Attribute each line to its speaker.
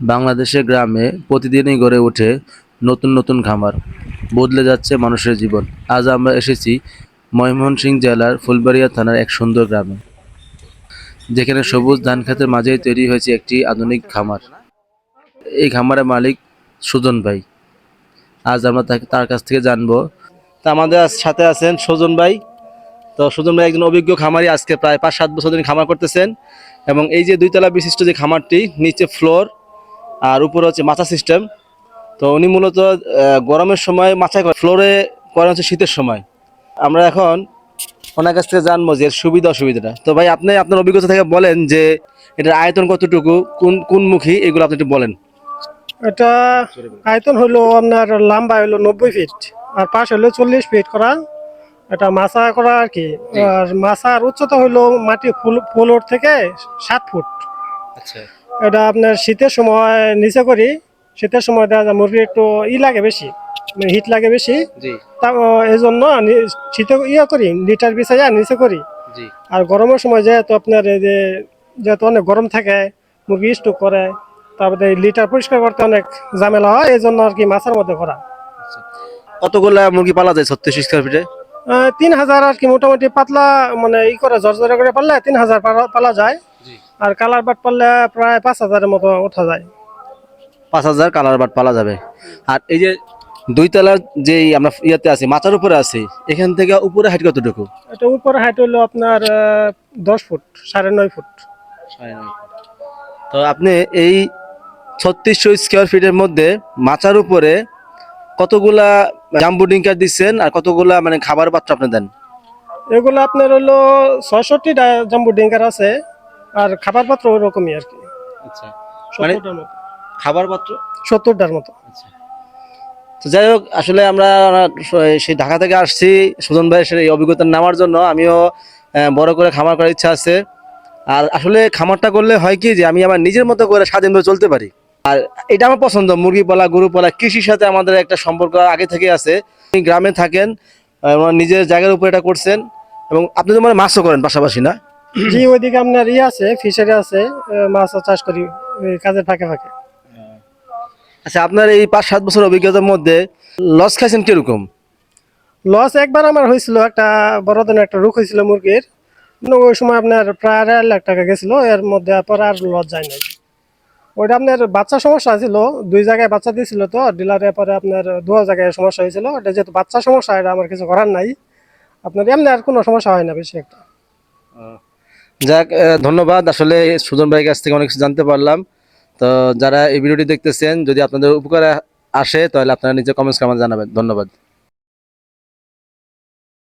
Speaker 1: বাংলাদেশের গ্রামে প্রতিদিনই গড়ে ওঠে নতুন নতুন খামার। বদলে যাচ্ছে মানুষের জীবন। আজ আমরা এসেছি ময়মনসিংহ জেলার ফুলবাড়িয়া থানার এক সুন্দর গ্রামে, যেখানে সবুজ ধান খেতের মাঝেই তৈরি হয়েছে একটি আধুনিক খামার। এই খামারের মালিক সুজন ভাই। আজ আমরা তাকে, তার কাছ থেকে জানব, তা আমাদের সাথে আছেন সুজন ভাই। তো সুজন ভাই একজন অভিজ্ঞ খামারি, আজকে প্রায় পাঁচ সাত বছর ধরে খামার করতেছেন এবং এই যে দুইতলা বিশিষ্ট যে খামারটি, নিচে ফ্লোর আর উপরে হচ্ছে মাচা সিস্টেম তো উনি মূলত গরমের সময় মাচা করে ফ্লোরে করেন হচ্ছে শীতের সময়। আমরা এখন ওনার কাছ থেকে জানব যে এর সুবিধা অসুবিধাটা। তো ভাই আপনি আপনার অভিজ্ঞতা থেকে বলেন যে এটার আয়তন কতটুকু কোন কোন মুখী এগুলো আপনি একটু বলেন।
Speaker 2: এটা আয়তন হলো আপনার লম্বা হলো নব্বই ফিট আর পাশ হলো চল্লিশ ফিট করা। এটা মাছা করা আর কি। আর মাছার উচ্চতা হলো মাটি ফুল ফ্লোর থেকে সাত ফুট।
Speaker 1: আচ্ছা।
Speaker 2: এটা আপনার শীতের সময় নিচে করি শীতের সময় দেখা যায় মুরগির একটু ই লাগে বেশি হিট লাগে বেশি। তা এই জন্য শীতে ইয়ে করি লিটার বিছাইয়া নিচে করি। আর গরমের সময় যেহেতু আপনার এই যে যেহেতু অনেক গরম থাকে মুরগি স্টোক করে তারপরে লিটার পরিষ্কার করতে অনেক ঝামেলা হয় এই জন্য আর কি মাছের মধ্যে করা।
Speaker 1: কতগুলা মুরগি পালা যায় ছত্রিশ স্কোয়ার ফিটে
Speaker 2: তিন হাজার আর কি মোটামুটি পাতলা মানে ই করে জর্জরা করে পারলে তিন হাজার পালা- পালা যায়। আর কালার বাট পারলে প্রায় পাঁচ হাজারের মতো ওঠা যায়।
Speaker 1: পাঁচ হাজার কালার বাট পালা যাবে। আর এই যে দুই তলার যে আমরা ইয়াতে আছি মাচার উপরে আছি এখান থেকে উপরে হাইট কতটুকু?
Speaker 2: এটা উপর হাইট হলো আপনার দশ ফুট সাড়ে নয় ফুট।
Speaker 1: তো আপনি এই ছত্রিশশো স্কোয়ার ফিটের মধ্যে মাচার উপরে কতগুলা জাম্বু ডিঙ্কার দিচ্ছেন আর কতগুলা মানে খাবার পাত্র আপনি দেন?
Speaker 2: এগুলো আপনার হলো ছয়ষট্টি জাম্বু ডিঙ্কার আছে। আর খাবার পাত্র ওরকমই আর কি।
Speaker 1: আচ্ছা। মানে
Speaker 2: সত্তরটার মতো।
Speaker 1: খাবার পাত্র
Speaker 2: সত্তরটার মতো।
Speaker 1: তো যাই হোক আসলে আমরা সেই ঢাকা থেকে আসছি সুজন ভাইয়ের সেই অভিজ্ঞতা নেওয়ার জন্য। আমিও বড় করে খামার করার ইচ্ছা আছে। আর আসলে খামারটা করলে হয় কি যে আমি আমার নিজের মতো করে স্বাধীনভাবে চলতে পারি। আর এটা আমার পছন্দ মুরগি পালা গরু পালা কৃষির সাথে আমাদের একটা সম্পর্ক আগে থেকে আছে। আপনি গ্রামে থাকেন নিজের জায়গার উপর এটা করছেন। এবং আপনি তো মানে মাছও করেন পাশাপাশি না?
Speaker 2: জি ওইদিকে আপনার ই আছে ফিশারি আছে মাছ চাষ করি কাজের ফাঁকে ফাঁকে।
Speaker 1: আচ্ছা আপনার এই পাঁচ সাত বছর অভিজ্ঞতার মধ্যে লস খাইছেন কীরকম?
Speaker 2: লস একবার আমার হয়েছিল একটা বড় ধরনের একটা রোগ হয়েছিল মুরগির। কিন্তু ওই সময় আপনার প্রায় আড়াই লাখ টাকা গেছিল এর মধ্যে পরে আর লস যায় নাই। ওইটা আপনার বাচ্চা সমস্যা ছিল দুই জায়গায় বাচ্চা দিয়েছিল তো ডিলারে পরে আপনার দু জায়গায় সমস্যা হয়েছিল। এটা যেহেতু বাচ্চা সমস্যা এটা আমার কিছু করার নাই। আপনার এমনি আর কোনো সমস্যা হয় না বেশি একটা।
Speaker 1: যাক ধন্যবাদ। আসলে সুজন ভাইয়ের কাছ থেকে অনেক কিছু জানতে পারলাম। তো যারা এই ভিডিওটি দেখতেছেন, যদি আপনাদের উপকারে আসে, তাহলে আপনারা নিজে কমেন্টস আমাদের জানাবেন। ধন্যবাদ।